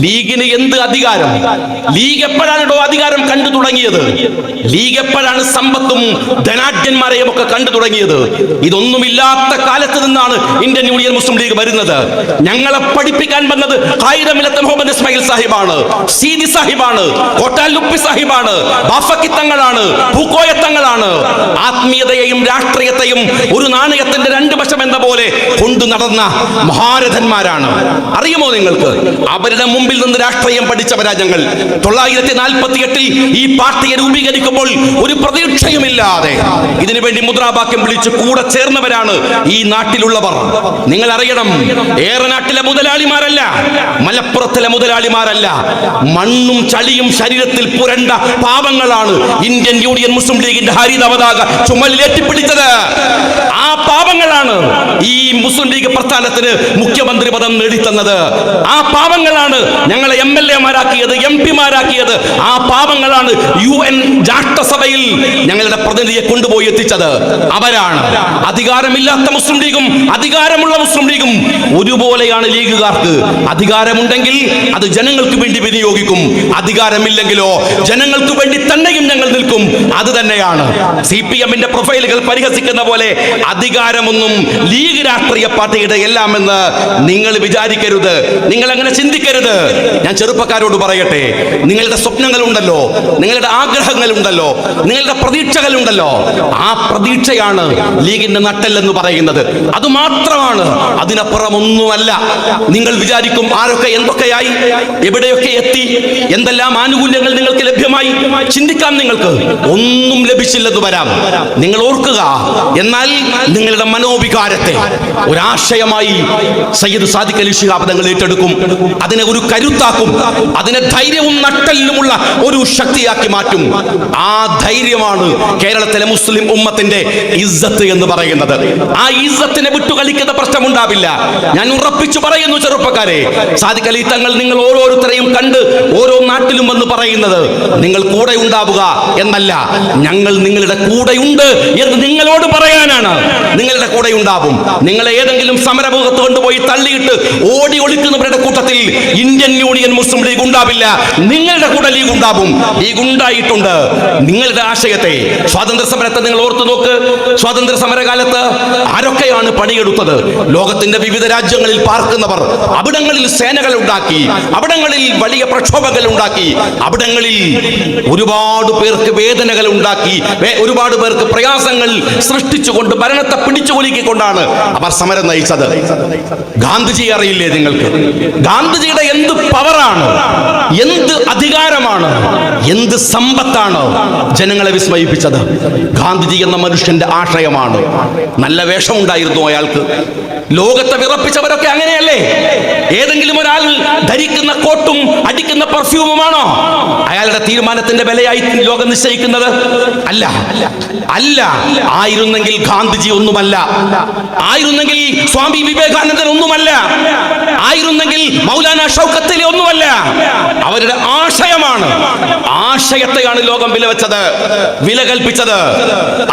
ലീഗിന് എന്ത് അധികാരം? ലീഗ് എപ്പോഴാണ് അധികാരം കണ്ടു തുടങ്ങിയത്? ലീഗ് എപ്പോഴാണ് സമ്പത്തും ധനാഢ്യന്മാരെയും ഒക്കെ കണ്ടു തുടങ്ങിയത്? ഇതൊന്നുമില്ലാത്ത കാലത്ത് നിന്നാണ് ഇന്ത്യൻ യൂണിയൻ മുസ്ലിം ലീഗ് വരുന്നത്. ഞങ്ങളെ പഠിപ്പിക്കാൻ വന്നത് മുഹമ്മദ് ഇസ്മായിൽ സാഹിബാണ് സീനി സാഹിബാണ് കൊട്ടാലുപ്പി സാഹിബാണ് ബാഫക്കിത്തങ്ങളാണ് ഭൂക്കോയത്തങ്ങളാണ്. ആത്മീയതയെയും രാഷ്ട്രീയത്തെയും ഒരു നാണയത്തിന്റെ രണ്ട് വശം എന്ന പോലെ കൊണ്ടു നടന്ന മഹാരഥന്മാരാണ്. അറിയുമോ നിങ്ങൾക്ക്? അവരുടെ മുമ്പിൽ നിന്ന് രാഷ്ട്രീയം പഠിച്ചവരാ ഞങ്ങൾ തൊള്ളായിരത്തി നാൽപ്പത്തി എട്ടിൽ ഈ പാർട്ടിയെ രൂപീകരിക്കുമ്പോൾ ഒരു പ്രതീക്ഷയുമില്ലാതെ ഇതിനുവേണ്ടി മുദ്രാവാക്യം വിളിച്ച് കൂടെ ചേർന്നവരാണ് ഈ നാട്ടിലുള്ളവർ. നിങ്ങൾ അറിയണം ഏറനാട്ടിലെ മുതലാളിമാരല്ല മലപ്പുറത്തിലെ മുതലാളിമാരല്ല. മണ്ണും ചളിയും ശരീരത്തിൽ പുരണ്ട പാപങ്ങളാണ് ഇന്ത്യൻ യൂണിയൻ മുസ്ലിം ലീഗിന്റെ ഹരിത ചുമലിലേറ്റിപ്പിടിച്ചത്. ആ പാവങ്ങളാണ് ഈ മുസ്ലിം ലീഗ് പ്രസ്ഥാനത്തിന് മുഖ്യമന്ത്രി പദം നേടിത്തന്നത്. ആ പാപങ്ങളാണ് ഞങ്ങളെ എം എൽ എമാരാക്കിയത് എം പിമാരാക്കിയത്. ആ പാപങ്ങളാണ് യു എൻ രാഷ്ട്രസഭയിൽ ഞങ്ങളുടെ പ്രതിനിധിയെ കൊണ്ടുപോയി എത്തിച്ചത്. അവരാണ്. അധികാരമില്ലാത്ത മുസ്ലിം ലീഗും അധികാരമുള്ള മുസ്ലിം ലീഗും ഒരുപോലെയാണ് ലീഗുകാർക്ക്. അധികാരമുണ്ടെങ്കിൽ അത് ജനങ്ങൾക്ക് വേണ്ടി വിനിയോഗിക്കും. അധികാരമില്ലെങ്കിലോ ജനങ്ങൾക്ക് വേണ്ടി തന്നെയും ഞങ്ങൾ നിൽക്കും. അത് തന്നെയാണ്. സി പി എമ്മിന്റെ പ്രൊഫൈലുകൾ പരിഹസിക്കുന്ന പോലെ അധികാരമൊന്നും ലീഗ് രാഷ്ട്രീയ പാർട്ടിയുടെ എല്ലാം എന്ന് നിങ്ങൾ വിചാരിക്കരുത്. നിങ്ങൾ അങ്ങനെ ചിന്തിക്കരുത്. ഞാൻ ചെറുപ്പക്കാരോട് പറയട്ടെ നിങ്ങളുടെ സ്വപ്നങ്ങളുണ്ടല്ലോ നിങ്ങളുടെ ആഗ്രഹങ്ങളുണ്ടല്ലോ നിങ്ങളുടെ പ്രതീക്ഷകളുണ്ടല്ലോ. ആ പ്രതീക്ഷയാണ് ലീഗിന്റെ നട്ടെല്ലെന്ന് പറയുന്നത്. അത് മാത്രമാണ് അതിനപ്പുറം ഒന്നുമല്ല നിങ്ങൾ വിചാരിക്കും ആരൊക്കെ എന്തൊക്കെയായി എവിടെയൊക്കെ എത്തി എന്തെല്ലാം ആനുകൂല്യങ്ങൾ നിങ്ങൾക്ക് ലഭ്യമായി. ചിന്തിക്കാം നിങ്ങൾക്ക്. ഒന്നും ലഭിച്ചില്ലെന്ന് വരാം. നിങ്ങൾ ഓർക്കുക എന്നാൽ നിങ്ങളുടെ മനോവികാരത്തെ ഒരാശയമായി സയ്യിദ് സാദിഖ് അലി ശിഹാബ് തങ്ങൾ ഏറ്റെടുക്കും. അതിനെ ഒരു കരുത്താക്കും. അതിനെ ധൈര്യവും നട്ടലിലുമുള്ള ഒരു ശക്തിയാക്കി മാറ്റും. ആ ധൈര്യമാണ് കേരളത്തിലെ മുസ്ലിം ഉമ്മത്തിന്റെ ഇസ്സത്ത് എന്ന് പറയുന്നത്. ആ ഇസ്സത്തിനെ വിട്ടുകളിക്കുന്ന പ്രശ്നമുണ്ടാവില്ല. ഞാൻ ഉറപ്പിച്ചു പറയുന്നു ചെറുപ്പക്കാരെ സാദിഖ് അലി തങ്ങൾ നിങ്ങൾ ഓരോരുത്തരെയും കണ്ട് ഓരോ നാട്ടിലും വന്ന് പറയുന്നത് നിങ്ങൾ കൂടെ ഉണ്ടാവുക എന്നല്ല. ഞങ്ങൾ നിങ്ങളുടെ കൂടെയുണ്ട് എന്ന് നിങ്ങളോട് പറയാനാണ്. നിങ്ങളുടെ കൂടെ ഉണ്ടാവും. നിങ്ങളെ ഏതെങ്കിലും സമരമുഖത്ത് കൊണ്ടുപോയി തള്ളിയിട്ട് ഓടി ഒളിക്കുന്നവരുടെ കൂട്ടത്തിൽ ഇന്ത്യൻ യൂണിയൻ മുസ്ലിം ലീഗ് ഉണ്ടാവില്ല. നിങ്ങളുടെ കൂടെ ലീഗ് ഉണ്ടാവും. ലീഗ് ഉണ്ടായിട്ടുണ്ട്. നിങ്ങളുടെ ആശയത്തെ സ്വാതന്ത്ര്യ സമരത്തെ നിങ്ങൾ ഓർത്തു നോക്ക്. സ്വാതന്ത്ര്യ സമരകാലത്ത് ആരൊക്കെയാണ് പണിയെടുത്തത്? ലോകത്തിന്റെ വിവിധ രാജ്യങ്ങളിൽ പാർക്കുന്നവർ അവിടങ്ങളിൽ സേനകൾ ഉണ്ടാക്കി അവിടങ്ങളിൽ വലിയ പ്രക്ഷോഭങ്ങൾ ഉണ്ടാക്കി അവിടങ്ങളിൽ ഒരുപാട് പേർക്ക് വേദനകൾ ഉണ്ടാക്കി ഒരുപാട് പേർക്ക് പ്രയാസങ്ങൾ സൃഷ്ടിച്ചുകൊണ്ട് ഭരണത്തെ പിടിച്ചു കൊലിക്കൊണ്ടാണ് അവർ സമരം നയിച്ചത്. ഗാന്ധിജി അറിയില്ലേ നിങ്ങൾക്ക്? ഗാന്ധിജിയുടെ എന്ത് പവറാണ്? എന്ത് അധികാരമാണ്? എന്ത് സമ്പത്താണ് ജനങ്ങളെ വിസ്മയിപ്പിച്ചത്? ഗാന്ധിജി എന്ന മനുഷ്യന്റെ ആശയമാണ് നല്ല വേഷമുണ്ടായിരുന്നു അയാൾക്ക്. ലോകത്തെ വിറപ്പിച്ചവരൊക്കെ അങ്ങനെയല്ലേ? ഏതെങ്കിലും ഒരാൾ ധരിക്കുന്ന കോട്ടും അടിക്കുന്ന പെർഫ്യൂമുമാണോ അയാളുടെ തീരുമാനത്തിന്റെ വിലയായി ലോകം നിശ്ചയിക്കുന്നത്? അല്ല. അല്ല. ആയിരുന്നെങ്കിൽ ഗാന്ധിജി ഒന്നുമല്ല. ആയിരുന്നെങ്കിൽ സ്വാമി വിവേകാനന്ദൻ ഒന്നുമല്ല. ആയിരുന്നെങ്കിൽ മൗലാന ഷൗക്കത്തിലെ ഒന്നുമല്ല. അവരുടെ ആശയമാണ്. ആശയത്തെയാണ് ലോകം വിലവെച്ചത് വില കൽപ്പിച്ചത്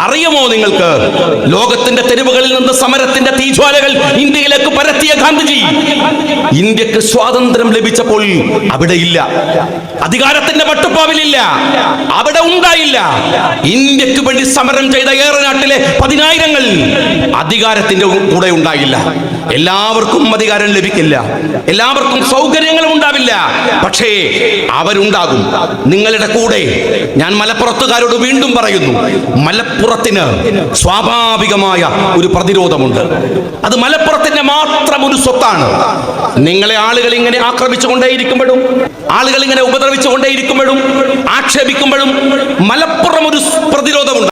അറിയുമോ നിങ്ങൾക്ക്? ലോകത്തിന്റെ തെരുവുകളിൽ നിന്ന് സമരത്തിന്റെ തീജ്വാലകൾ ഇന്ത്യയിലേക്ക് പരത്തിയ ഗാന്ധിജി. ഇന്ത്യയ്ക്ക് സ്വാതന്ത്ര്യം ലഭിച്ചപ്പോൾ അവിടെ ഇല്ല. അധികാരത്തിന്റെ വട്ടുപ്പാവിലില്ല അവിടെ ഉണ്ടായില്ല. ഇന്ത്യയ്ക്ക് വേണ്ടി സമരം ചെയ്ത ഏറനാട്ടിലെ പതിനായിരങ്ങൾ അധികാരത്തിന്റെ കൂടെ ഉണ്ടാകില്ല. എല്ലാവർക്കും അധികാരം ലഭിക്കില്ല. എല്ലാവർക്കും സൗകര്യങ്ങളും ഉണ്ടാവില്ല. പക്ഷേ അവരുണ്ടാകും. നിങ്ങളുടെ കൂടെ ഞാൻ മലപ്പുറത്തുകാരോട് വീണ്ടും പറയുന്നു മലപ്പുറത്തിന് സ്വാഭാവികമായ ഒരു പ്രതിരോധമുണ്ട്. അത് മലപ്പുറത്തിന്റെ മാത്രം ഒരു സ്വത്താണ്. നിങ്ങളെ ആളുകൾ ഇങ്ങനെ ആക്രമിച്ചുകൊണ്ടേയിരിക്കുമ്പോഴും ആളുകൾ ഇങ്ങനെ ഉപദ്രവിച്ചുകൊണ്ടേയിരിക്കുമ്പോഴും ആക്ഷേപിക്കുമ്പോഴും മലപ്പുറം